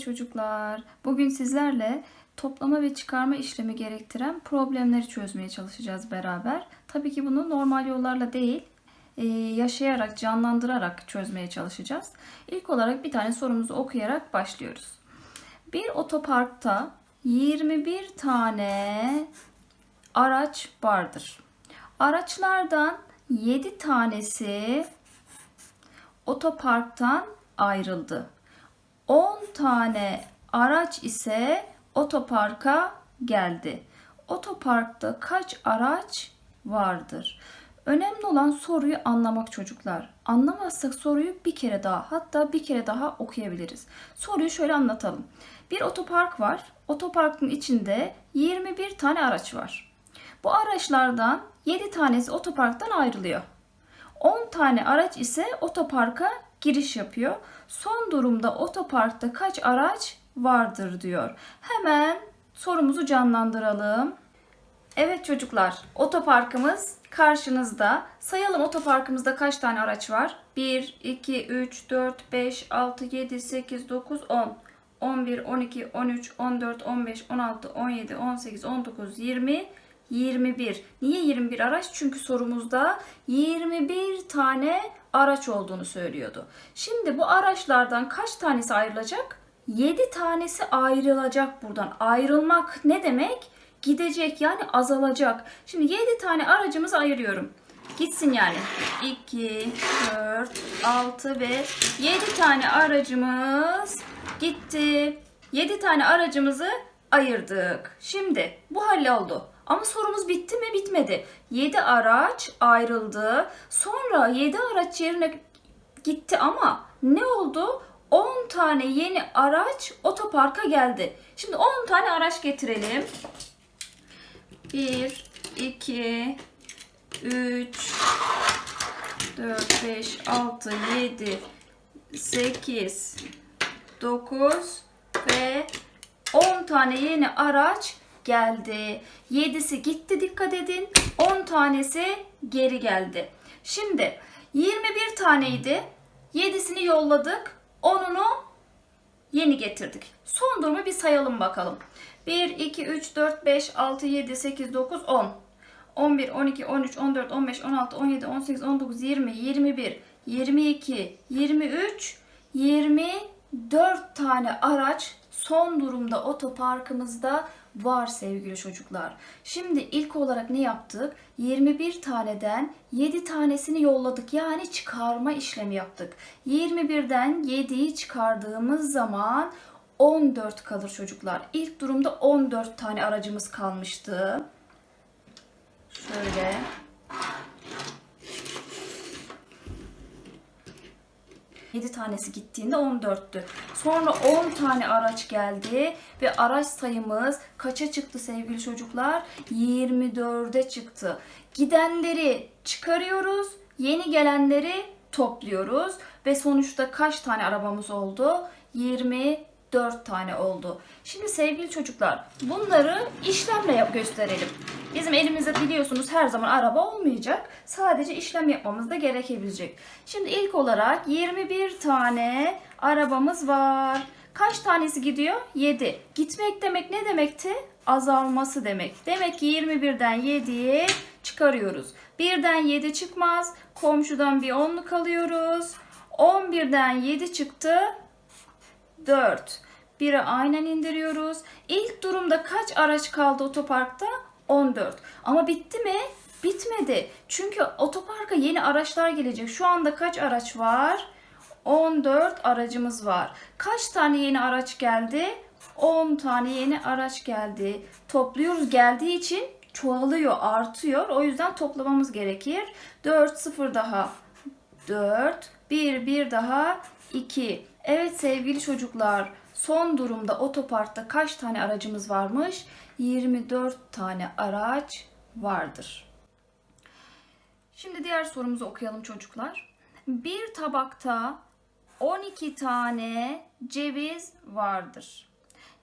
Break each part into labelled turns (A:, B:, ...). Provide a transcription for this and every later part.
A: çocuklar. Bugün sizlerle toplama ve çıkarma işlemi gerektiren problemleri çözmeye çalışacağız beraber. Tabii ki bunu normal yollarla değil, e, yaşayarak, canlandırarak çözmeye çalışacağız. İlk olarak bir tane sorumuzu okuyarak başlıyoruz. Bir otoparkta 21 tane araç vardır. Araçlardan 7 tanesi otoparktan ayrıldı. 10 tane araç ise otoparka geldi. Otoparkta kaç araç vardır? Önemli olan soruyu anlamak çocuklar. Anlamazsak soruyu bir kere daha hatta bir kere daha okuyabiliriz. Soruyu şöyle anlatalım. Bir otopark var. Otoparkın içinde 21 tane araç var. Bu araçlardan 7 tanesi otoparktan ayrılıyor. 10 tane araç ise otoparka giriş yapıyor son durumda otoparkta kaç araç vardır diyor. Hemen sorumuzu canlandıralım. Evet çocuklar, otoparkımız karşınızda. Sayalım otoparkımızda kaç tane araç var? 1, 2, 3, 4, 5, 6, 7, 8, 9, 10. 11, 12, 13, 14, 15, 16, 17, 18, 19, 20, 21. Niye 21 araç? Çünkü sorumuzda 21 tane araç olduğunu söylüyordu. Şimdi bu araçlardan kaç tanesi ayrılacak? 7 tanesi ayrılacak buradan. Ayrılmak ne demek? Gidecek yani azalacak. Şimdi 7 tane aracımızı ayırıyorum. Gitsin yani. 2, 4, 6 ve 7 tane aracımız gitti. 7 tane aracımızı ayırdık. Şimdi bu oldu. Ama sorumuz bitti mi? Bitmedi. 7 araç ayrıldı. Sonra 7 araç yerine gitti ama ne oldu? 10 tane yeni araç otoparka geldi. Şimdi 10 tane araç getirelim. 1, 2, 3, 4, 5, 6, 7, 8, 9 ve 10 tane yeni araç geldi. 7'si gitti dikkat edin. 10 tanesi geri geldi. Şimdi 21 taneydi. 7'sini yolladık. 10'unu yeni getirdik. Son durumu bir sayalım bakalım. 1, 2, 3, 4, 5, 6, 7, 8, 9, 10. 11, 12, 13, 14, 15, 16, 17, 18, 19, 20, 21, 22, 23, 24 tane araç son durumda otoparkımızda var sevgili çocuklar. Şimdi ilk olarak ne yaptık? 21 taneden 7 tanesini yolladık. Yani çıkarma işlemi yaptık. 21'den 7'yi çıkardığımız zaman 14 kalır çocuklar. İlk durumda 14 tane aracımız kalmıştı. Şöyle 7 tanesi gittiğinde 14'tü. Sonra 10 tane araç geldi ve araç sayımız kaça çıktı sevgili çocuklar? 24'e çıktı. Gidenleri çıkarıyoruz, yeni gelenleri topluyoruz ve sonuçta kaç tane arabamız oldu? 20 4 tane oldu. Şimdi sevgili çocuklar bunları işlemle gösterelim. Bizim elimizde biliyorsunuz her zaman araba olmayacak. Sadece işlem yapmamız da gerekebilecek. Şimdi ilk olarak 21 tane arabamız var. Kaç tanesi gidiyor? 7. Gitmek demek ne demekti? Azalması demek. Demek ki 21'den 7'yi çıkarıyoruz. 1'den 7 çıkmaz. Komşudan bir 10'luk alıyoruz. 11'den 7 çıktı. 4. 1'e aynen indiriyoruz. İlk durumda kaç araç kaldı otoparkta? 14. Ama bitti mi? Bitmedi. Çünkü otoparka yeni araçlar gelecek. Şu anda kaç araç var? 14 aracımız var. Kaç tane yeni araç geldi? 10 tane yeni araç geldi. Topluyoruz geldiği için çoğalıyor, artıyor. O yüzden toplamamız gerekir. 4 0 daha 4, 1 1 daha 2. Evet sevgili çocuklar, son durumda otoparkta kaç tane aracımız varmış? 24 tane araç vardır. Şimdi diğer sorumuzu okuyalım çocuklar. Bir tabakta 12 tane ceviz vardır.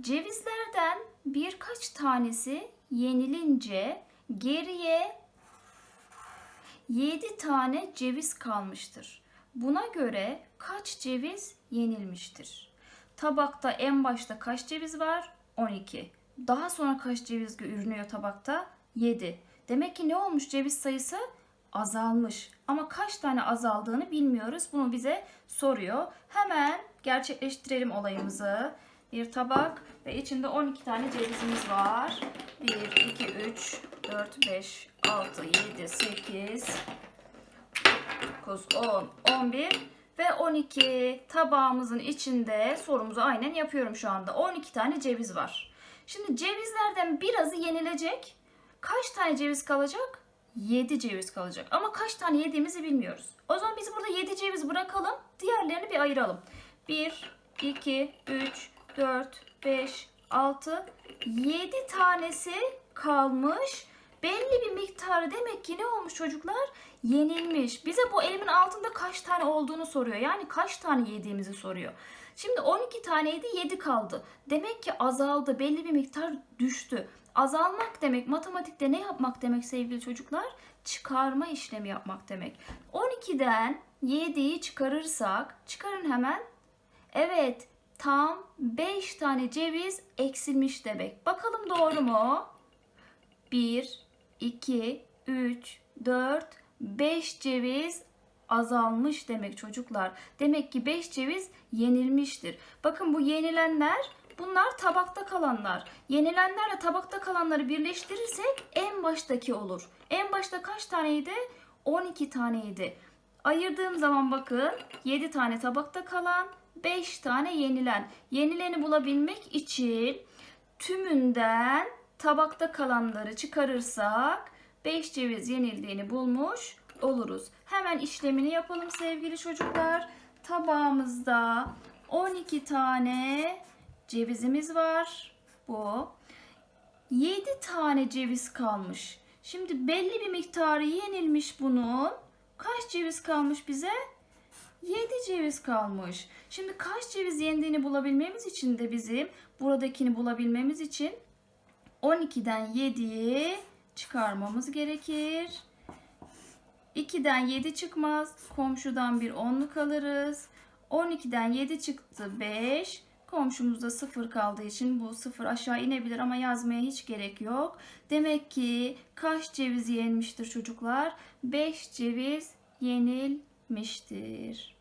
A: Cevizlerden birkaç tanesi yenilince geriye 7 tane ceviz kalmıştır. Buna göre kaç ceviz yenilmiştir? Tabakta en başta kaç ceviz var? 12. Daha sonra kaç ceviz ürünüyor tabakta? 7. Demek ki ne olmuş ceviz sayısı? Azalmış. Ama kaç tane azaldığını bilmiyoruz. Bunu bize soruyor. Hemen gerçekleştirelim olayımızı. Bir tabak ve içinde 12 tane cevizimiz var. 1, 2, 3, 4, 5, 6, 7, 8, 9, 10, 11 ve 12 tabağımızın içinde sorumuzu aynen yapıyorum şu anda. 12 tane ceviz var. Şimdi cevizlerden birazı yenilecek. Kaç tane ceviz kalacak? 7 ceviz kalacak. Ama kaç tane yediğimizi bilmiyoruz. O zaman biz burada 7 ceviz bırakalım. Diğerlerini bir ayıralım. 1, 2, 3, 4, 5, 6, 7 tanesi kalmış belli bir miktarı demek ki ne olmuş çocuklar? Yenilmiş. Bize bu elimin altında kaç tane olduğunu soruyor. Yani kaç tane yediğimizi soruyor. Şimdi 12 taneydi 7 kaldı. Demek ki azaldı. Belli bir miktar düştü. Azalmak demek matematikte ne yapmak demek sevgili çocuklar? Çıkarma işlemi yapmak demek. 12'den 7'yi çıkarırsak çıkarın hemen. Evet tam 5 tane ceviz eksilmiş demek. Bakalım doğru mu? 1, 2, 3, 4, 5 ceviz azalmış demek çocuklar. Demek ki 5 ceviz yenilmiştir. Bakın bu yenilenler bunlar tabakta kalanlar. Yenilenlerle tabakta kalanları birleştirirsek en baştaki olur. En başta kaç taneydi? 12 taneydi. Ayırdığım zaman bakın 7 tane tabakta kalan, 5 tane yenilen. Yenileni bulabilmek için tümünden tabakta kalanları çıkarırsak 5 ceviz yenildiğini bulmuş oluruz. Hemen işlemini yapalım sevgili çocuklar. Tabağımızda 12 tane cevizimiz var. Bu. 7 tane ceviz kalmış. Şimdi belli bir miktarı yenilmiş bunun. Kaç ceviz kalmış bize? 7 ceviz kalmış. Şimdi kaç ceviz yendiğini bulabilmemiz için de bizim buradakini bulabilmemiz için 12'den 7'yi çıkarmamız gerekir. 2'den 7 çıkmaz. Komşudan bir 10'luk alırız. 12'den 7 çıktı 5. Komşumuzda 0 kaldığı için bu 0 aşağı inebilir ama yazmaya hiç gerek yok. Demek ki kaç ceviz yenmiştir çocuklar? 5 ceviz yenilmiştir.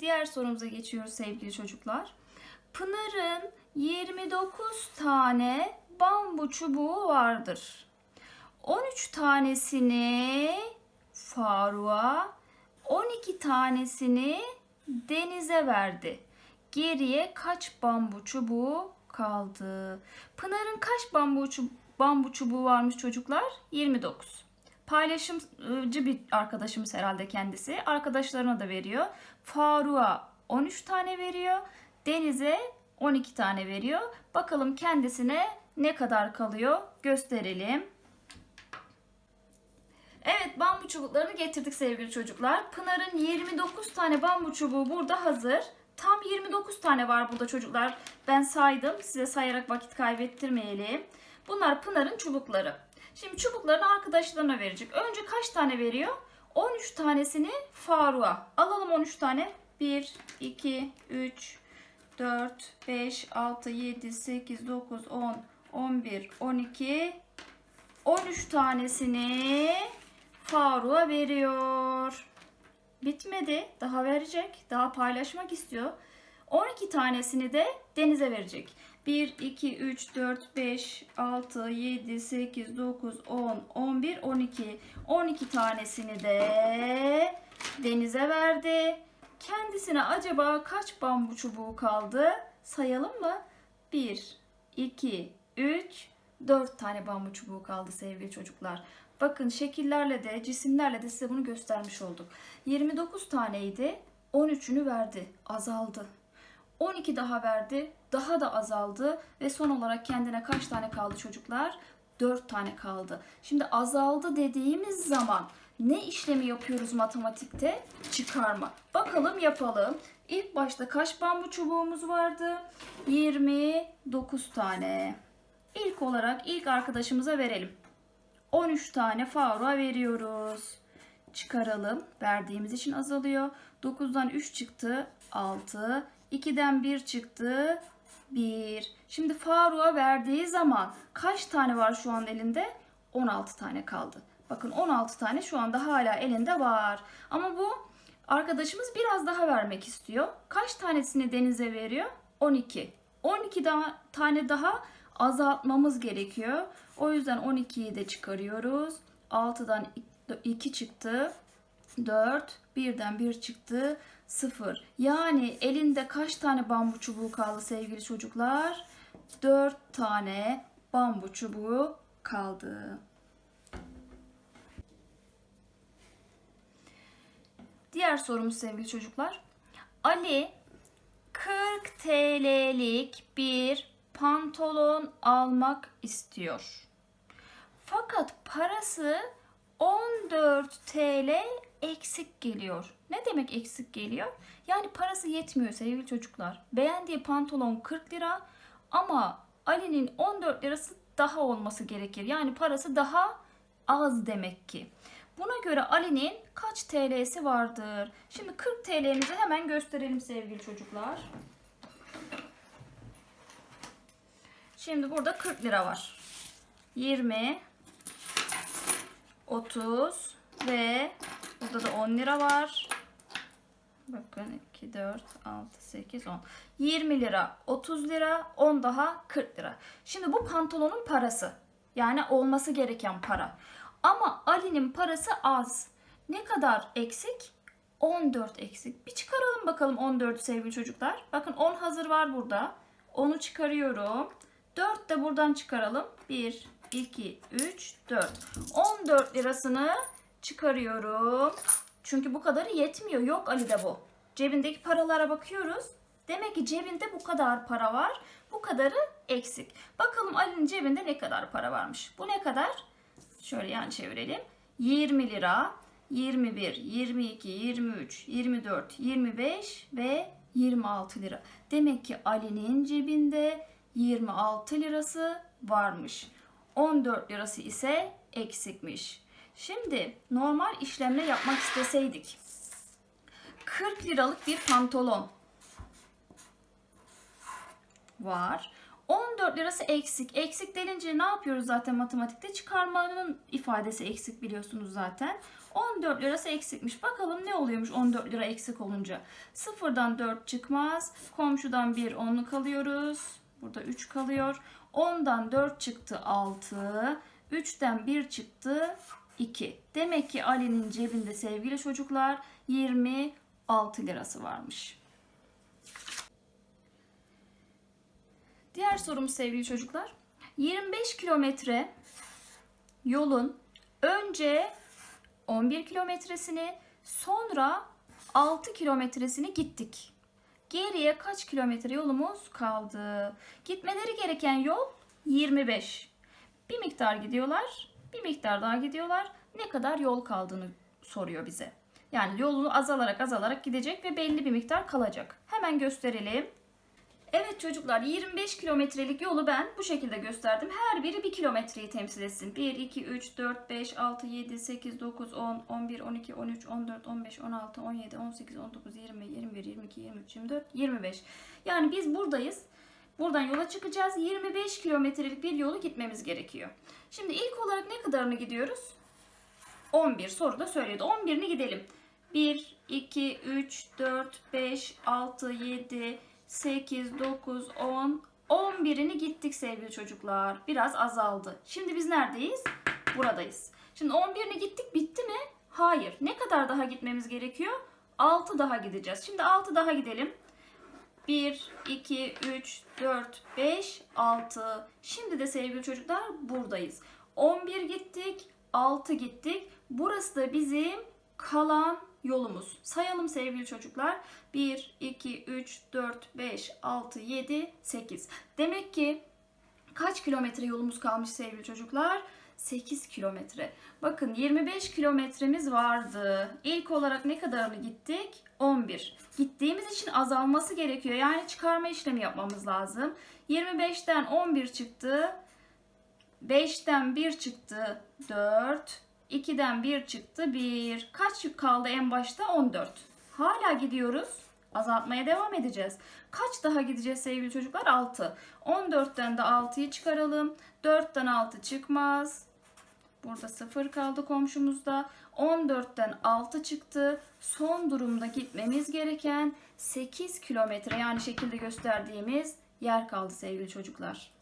A: Diğer sorumuza geçiyoruz sevgili çocuklar. Pınar'ın 29 tane bambu çubuğu vardır. 13 tanesini Faruk'a, 12 tanesini denize verdi. Geriye kaç bambu çubuğu kaldı? Pınar'ın kaç bambu, çubuğu, bambu çubuğu varmış çocuklar? 29. Paylaşımcı bir arkadaşımız herhalde kendisi. Arkadaşlarına da veriyor. Faruk'a 13 tane veriyor. Deniz'e 12 tane veriyor. Bakalım kendisine ne kadar kalıyor gösterelim. Evet bambu çubuklarını getirdik sevgili çocuklar. Pınar'ın 29 tane bambu çubuğu burada hazır. Tam 29 tane var burada çocuklar. Ben saydım. Size sayarak vakit kaybettirmeyelim. Bunlar Pınar'ın çubukları. Şimdi çubuklarını arkadaşlarına verecek. Önce kaç tane veriyor? 13 tanesini Faruk'a. Alalım 13 tane. 1, 2, 3, 4, 5, 6, 7, 8, 9, 10, 11, 12, 13 tanesini Faruk'a veriyor. Bitmedi. Daha verecek. Daha paylaşmak istiyor. 12 tanesini de Deniz'e verecek. 1, 2, 3, 4, 5, 6, 7, 8, 9, 10, 11, 12. 12 tanesini de Deniz'e verdi. Kendisine acaba kaç bambu çubuğu kaldı? Sayalım mı? 1, 2, 3, 4 tane bambu çubuğu kaldı sevgili çocuklar. Bakın şekillerle de cisimlerle de size bunu göstermiş olduk. 29 taneydi. 13'ünü verdi. Azaldı. 12 daha verdi. Daha da azaldı. Ve son olarak kendine kaç tane kaldı çocuklar? 4 tane kaldı. Şimdi azaldı dediğimiz zaman ne işlemi yapıyoruz matematikte? Çıkarma. Bakalım yapalım. İlk başta kaç bambu çubuğumuz vardı? 29 tane. İlk olarak ilk arkadaşımıza verelim. 13 tane faura veriyoruz. Çıkaralım. Verdiğimiz için azalıyor. 9'dan 3 çıktı. 6. 2'den 1 çıktı. 1. Şimdi Faruk'a verdiği zaman kaç tane var şu an elinde? 16 tane kaldı. Bakın 16 tane şu anda hala elinde var. Ama bu arkadaşımız biraz daha vermek istiyor. Kaç tanesini denize veriyor? 12. 12 daha, tane daha azaltmamız gerekiyor. O yüzden 12'yi de çıkarıyoruz. 6'dan 2 çıktı. 4, 1'den 1 çıktı. 0. Yani elinde kaç tane bambu çubuğu kaldı sevgili çocuklar? 4 tane bambu çubuğu kaldı. Diğer sorumuz sevgili çocuklar. Ali 40 TL'lik bir pantolon almak istiyor. Fakat parası 14 TL eksik geliyor. Ne demek eksik geliyor? Yani parası yetmiyor sevgili çocuklar. Beğendiği pantolon 40 lira ama Ali'nin 14 lirası daha olması gerekir. Yani parası daha az demek ki. Buna göre Ali'nin kaç TL'si vardır? Şimdi 40 TL'mizi hemen gösterelim sevgili çocuklar. Şimdi burada 40 lira var. 20 30 ve burada da 10 lira var. Bakın 2, 4, 6, 8, 10. 20 lira, 30 lira, 10 daha 40 lira. Şimdi bu pantolonun parası. Yani olması gereken para. Ama Ali'nin parası az. Ne kadar eksik? 14 eksik. Bir çıkaralım bakalım 14'ü sevgili çocuklar. Bakın 10 hazır var burada. 10'u çıkarıyorum. 4 de buradan çıkaralım. 1, 2, 3, 4. 14 lirasını çıkarıyorum. Çünkü bu kadarı yetmiyor. Yok Ali'de bu. Cebindeki paralara bakıyoruz. Demek ki cebinde bu kadar para var. Bu kadarı eksik. Bakalım Ali'nin cebinde ne kadar para varmış. Bu ne kadar? Şöyle yan çevirelim. 20 lira, 21, 22, 23, 24, 25 ve 26 lira. Demek ki Ali'nin cebinde 26 lirası varmış. 14 lirası ise eksikmiş. Şimdi normal işlemle yapmak isteseydik. 40 liralık bir pantolon var. 14 lirası eksik. Eksik denince ne yapıyoruz zaten matematikte? Çıkarmanın ifadesi eksik biliyorsunuz zaten. 14 lirası eksikmiş. Bakalım ne oluyormuş 14 lira eksik olunca. Sıfırdan 4 çıkmaz. Komşudan 1 onluk alıyoruz. Burada 3 kalıyor. 10'dan 4 çıktı 6. 3'ten 1 çıktı 2. Demek ki Ali'nin cebinde sevgili çocuklar 26 lirası varmış. Diğer sorum sevgili çocuklar. 25 kilometre yolun önce 11 kilometresini sonra 6 kilometresini gittik. Geriye kaç kilometre yolumuz kaldı? Gitmeleri gereken yol 25. Bir miktar gidiyorlar, bir miktar daha gidiyorlar. Ne kadar yol kaldığını soruyor bize. Yani yolunu azalarak azalarak gidecek ve belli bir miktar kalacak. Hemen gösterelim. Evet çocuklar 25 kilometrelik yolu ben bu şekilde gösterdim. Her biri 1 kilometreyi temsil etsin. 1, 2, 3, 4, 5, 6, 7, 8, 9, 10, 11, 12, 13, 14, 15, 16, 17, 18, 19, 20, 21, 22, 23, 24, 25. Yani biz buradayız. Buradan yola çıkacağız. 25 kilometrelik bir yolu gitmemiz gerekiyor. Şimdi ilk olarak ne kadarını gidiyoruz? 11 soruda söylüyordu. 11'ini gidelim. 1, 2, 3, 4, 5, 6, 7, 8, 8, 9, 10, 11'ini gittik sevgili çocuklar. Biraz azaldı. Şimdi biz neredeyiz? Buradayız. Şimdi 11'ini gittik bitti mi? Hayır. Ne kadar daha gitmemiz gerekiyor? 6 daha gideceğiz. Şimdi 6 daha gidelim. 1, 2, 3, 4, 5, 6. Şimdi de sevgili çocuklar buradayız. 11 gittik, 6 gittik. Burası da bizim kalan yolumuz. Sayalım sevgili çocuklar. 1, 2, 3, 4, 5, 6, 7, 8. Demek ki kaç kilometre yolumuz kalmış sevgili çocuklar? 8 kilometre. Bakın 25 kilometremiz vardı. İlk olarak ne kadarını gittik? 11. Gittiğimiz için azalması gerekiyor. Yani çıkarma işlemi yapmamız lazım. 25'ten 11 çıktı. 5'ten 1 çıktı. 4. 2'den 1 çıktı 1. Kaç yük kaldı en başta? 14. Hala gidiyoruz. Azaltmaya devam edeceğiz. Kaç daha gideceğiz sevgili çocuklar? 6. 14'ten de 6'yı çıkaralım. 4'ten 6 çıkmaz. Burada 0 kaldı komşumuzda. 14'ten 6 çıktı. Son durumda gitmemiz gereken 8 kilometre yani şekilde gösterdiğimiz yer kaldı sevgili çocuklar.